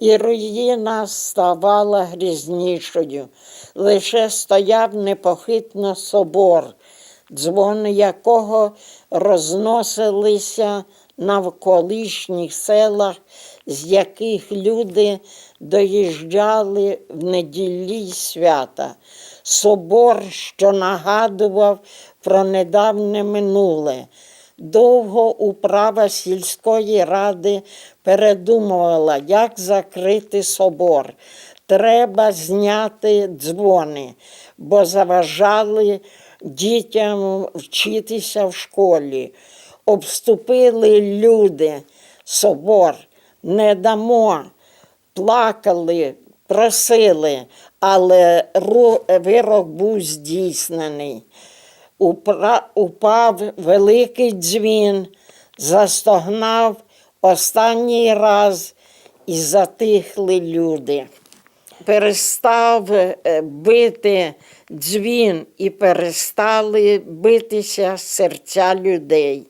і руїна ставала грізнішою. Лише стояв непохитно собор, дзвони якого розносилися навколишніх селах, з яких люди доїжджали в неділі свята. Собор, що нагадував про недавнє минуле. Довго управа сільської ради передумувала, як закрити собор. Треба зняти дзвони, бо заважали дітям вчитися в школі. Обступили люди собор, не дамо, плакали, просили, але вирок був здійснений. Упав великий дзвін, застогнав останній раз і затихли люди. Перестав е, бити дзвін і перестали битися серця людей.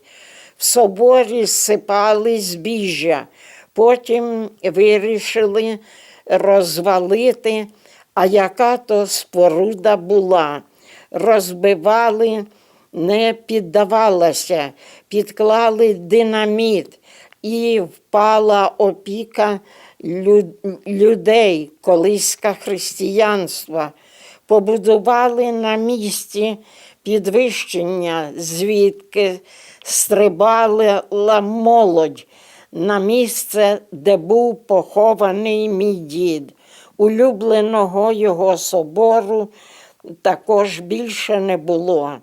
В соборі сипали збіжжя, потім вирішили розвалити, а яка то споруда була. Розбивали, не піддавалося, підклали динаміт і впала опіка лю- людей, колиська християнства. Побудували на місці підвищення, звідки стрибала молодь на місце, де був похований мій дід. Улюбленого його собору також більше не було.